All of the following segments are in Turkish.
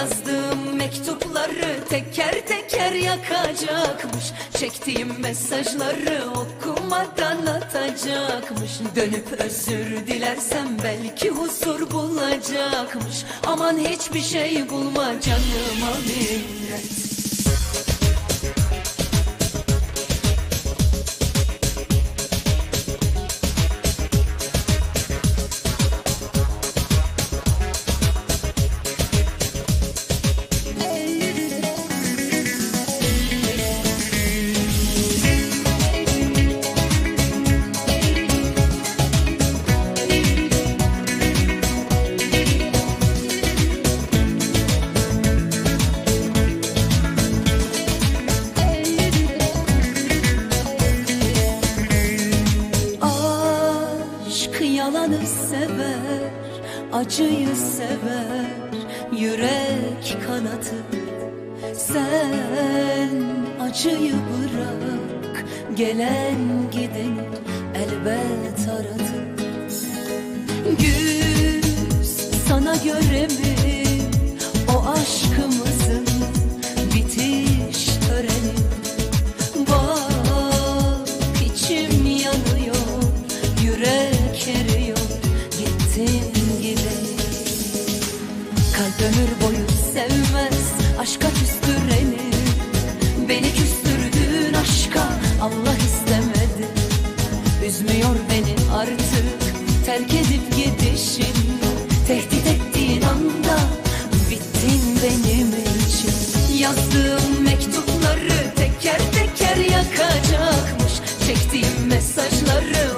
yazdığım mektupları teker teker yakacakmış. Çektiğim mesajları okumadan atacakmış. Dönüp özür dilersem belki huzur bulacakmış. Aman hiçbir şey bulma canıma minnet. Yalanı sever, acıyı sever, yürek kanatı. Sen acıyı bırak, gelen gideni elbet aratır. Güz aşka küstüreni. Beni küstürdüğün aşka Allah istemedi. Üzmüyor beni artık terk edip gidişin. Tehdit ettiğin anda bittin benim için. Yazdığım mektupları teker teker yakacakmış. Çektiğim mesajları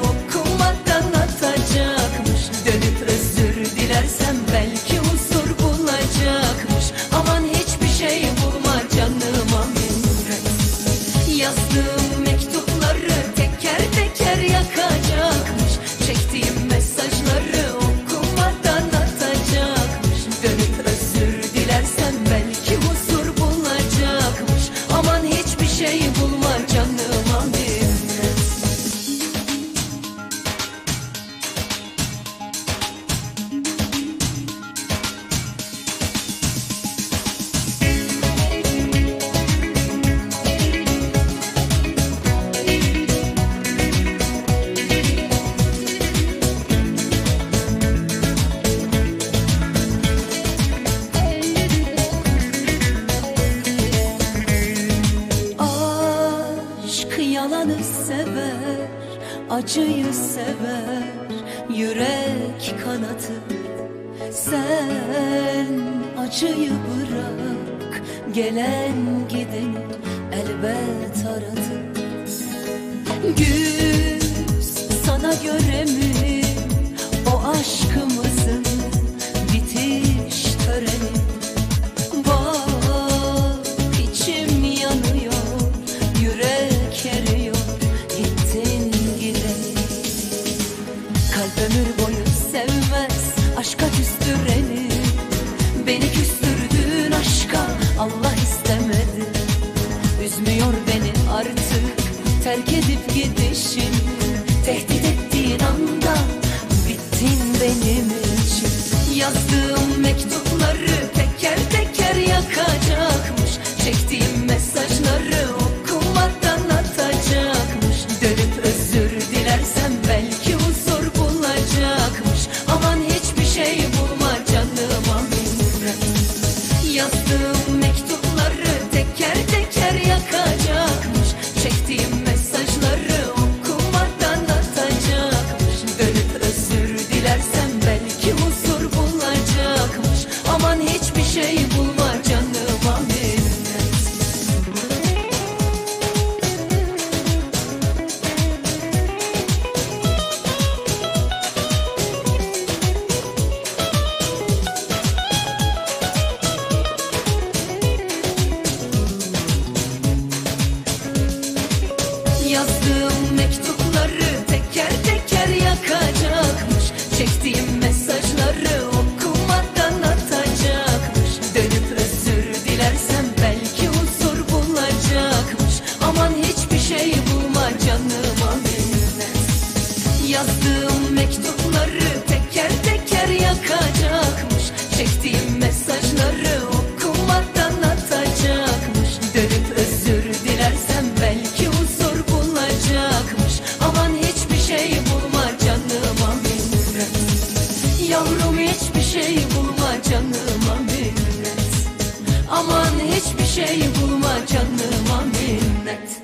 sever, acıyı sever, yürek kanatı. Sen acıyı bırak, gelen gideni elbet aratır. Güz gidişin. Tehdit ettiğin anda bittin benim için. Yazdığım mektupları teker teker yakacakmış. Çektiğim mesajları okumadan atacakmış. Dönüp özür dilersem belki huzur bulacakmış. Aman hiçbir şey bulma canıma minnet. Yazdığım Yazdığım mektupları teker teker yakacakmış. Çektiğim mesajları okumadan atacakmış. Dönüp özür dilersem belki huzur bulacakmış. Aman hiçbir şey bulma canıma minnet. Yavrum hiçbir şey bulma canıma minnet. Aman hiçbir şey bulma canıma minnet.